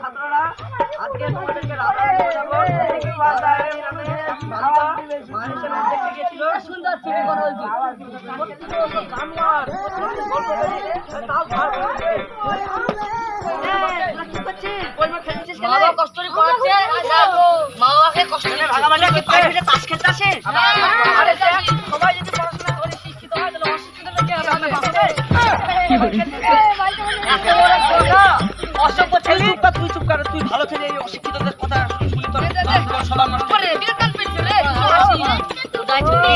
ছাত্ররা আজকে তোমাদেরকে সুন্দর গল্প বলি তাও ভার বাবা কষ্ট করে পড়াচ্ছে মা বাবাকে কষ্ট করে ভাগাভাগি কি পায়ে হেঁটে তাস খেলতে আসে সবাই যদি পড়াশোনা করে শিক্ষিত হয় তাহলে অশিক্ষিত লোকে কথা অসভ্য চুপ কর, তুই চুপ কর তুই ভালো ছেলে এই অশিক্ষিতদের কথা শুনলি তো সবার মানুষ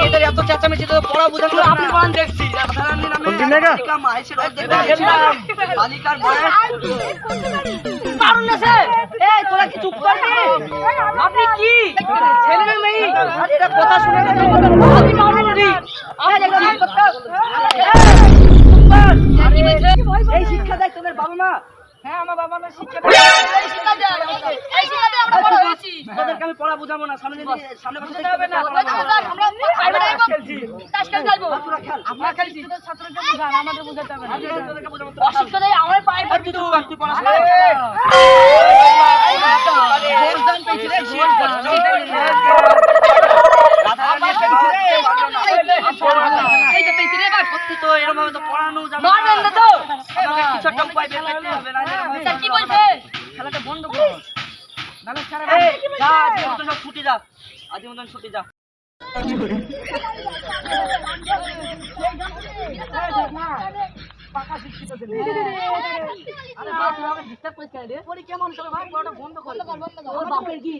এদের এত চেঁচামেচি তো পড়া বোঝানো আপনি বলেন দেখছি। বালিকার বয়স পারুন না স্যার এই তোরা কি চুপ করবি আপনি কি ছেলে না মেয়ে আরে এটা কথা শুনে না আপনি পারুন না আমি দেখছি কি এই শিক্ষা দেয় তোদের বাবা মা হ্যাঁ, আমার বাবা মা শিক্ষা। তোদেরকে আমি পড়া বোঝাবো না সামনে সামনে বসে হবে না। আমরা খেলছি। ছাত্রকে বুঝান, আমাদের বুঝাতে হবে না। তোদেরকে বোঝাবো অশিক্ষিত আমার পায়ে আর তুই তুই পড়াশোনা আরে, কর। ভোটদান পেয়েছি রে, ভোটদান। রাধারানী পেয়েছে রে, ভালো না। এই যে পেয়েছি রে এবার। সত্যি তো এরকম ভাবে তো পড়ানো যাবে মারবেন না তো? আমাকে কিছু একটা উপায় বের করতে হবে না স্যার কি বলছে? খেলাটা বন্ধ কর। এই, যা আজকের মতন সব ছুটি যা আজকের মতন ছুটি যা আরে বাপ, তুই আমাকে disturb করিস রে? পরীক্ষা মানুষ হবে, ভাই, পড়াটা বন্ধ কর। বাপের কি?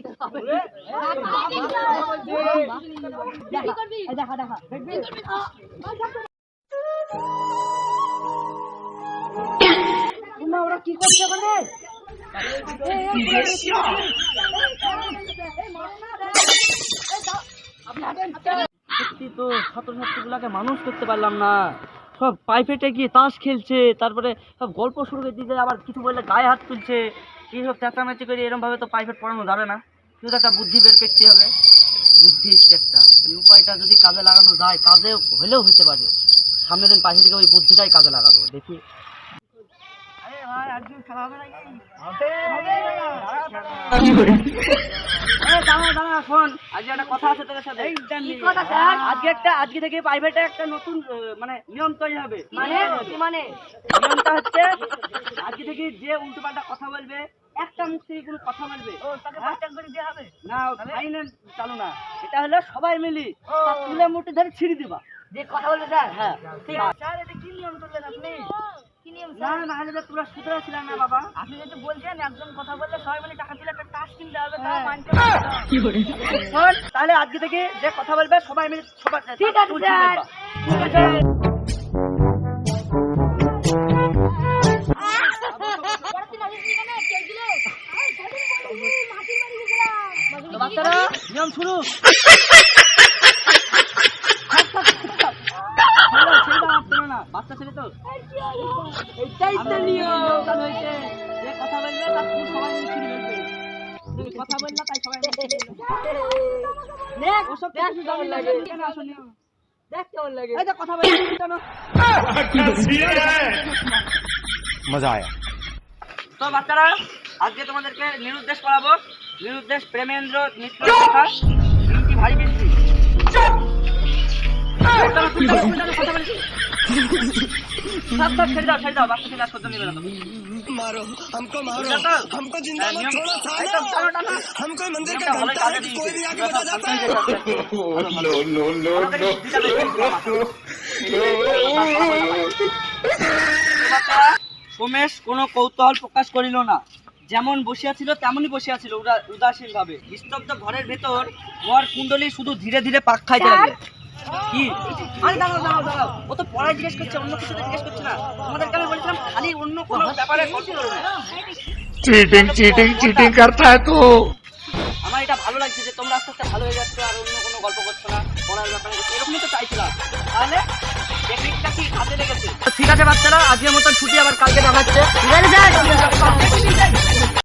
দেখা, দেখা। ওরা কি করছে ওখানে? তাস খেলছে, তারপরে সব গল্প শুরু করে দিতে আবার কিছু বললে গায়ে হাত তুলছে। এইসব চেঁচামেচি করে এরকম ভাবে তো প্রাইভেট পড়ানো যাবে না। শুধু একটা বুদ্ধি বের করতে হবে। বুদ্ধি একটা। এই উপায়টা যদি কাজে লাগানো যায়, কাজে হলেও হতে পারে। সামনের দিন পাশে থেকে ওই বুদ্ধিটাই কাজে লাগাবো। দেখি আজকে থেকে প্রাইভেটে একটা নতুন মানে নিয়ম তৈরি হবে। মানে মানে? নিয়মটা হচ্ছে আজকে থেকে যে উল্টো পাল্টা কথা বলবে একটা মুখ থেকে কোনো কথা বলবে। হবে? না ফাইনাল চালু না। এটা হলো সবাই মিলি। তুলে মুঠে ধরে ছিঁড়ে দিবা। যে কথা বলবে স্যার? হ্যাঁ। স্যার এটা কি নিয়ম করলেন আপনি? না না হলে তো তোরা সুতরা ছিলাম না বাবা আপনি যদি বলছেন একজন কথা বললে সবাই মিলে টাকা দিলে একটা টাস কিনতে হবে হ্যাঁ। মানতে। তাহলে আজকে থেকে যে কথা বলবে সবাই মিলে সবাই ঠিক আছে, স্যার। ঠিক আছে বাচ্চারা নিয়ম শুরু ছেড়ে দাও, ছেড়ে দাও, আর ছেড়ো না। ছেলে তো এইটাই যে কথা বললে তার সবাই কথা তাই সবাই ওসব দেখ লাগে। কেন মজা তো বাচ্চারা আজকে তোমাদেরকে নিরুদ্দেশ করাবো। নিরুদ্দেশ প্রেমেন্দ্র মিত্র কথা তিনটি সব কোন हमको मारो हमको जिंदा मत छोड़ो हमको मंदिर का घंटा है कोई भी आके बजा जाता है लो लो लो लो সোমেশ কৌতূহল প্রকাশ করিল না। যেমন বসিয়াছিল তেমনই বসিয়াছিল উদাসীন ভাবে ঘরের ভেতর ঘর কুণ্ডলী শুধু ধীরে ধীরে পাক খাইতে অন্য জিজ্ঞেস করছে না। অন্য কোনো আমার এটা ভালো লাগছে যে তোমরা আস্তে ভালো হয়ে আর অন্য কোনো গল্প করছ না পড়ার এরকমই তো চাইছিলাম। ঠিক আছে বাচ্চারা আজকের মতন ছুটি আবার কালকে দেখাচ্ছে।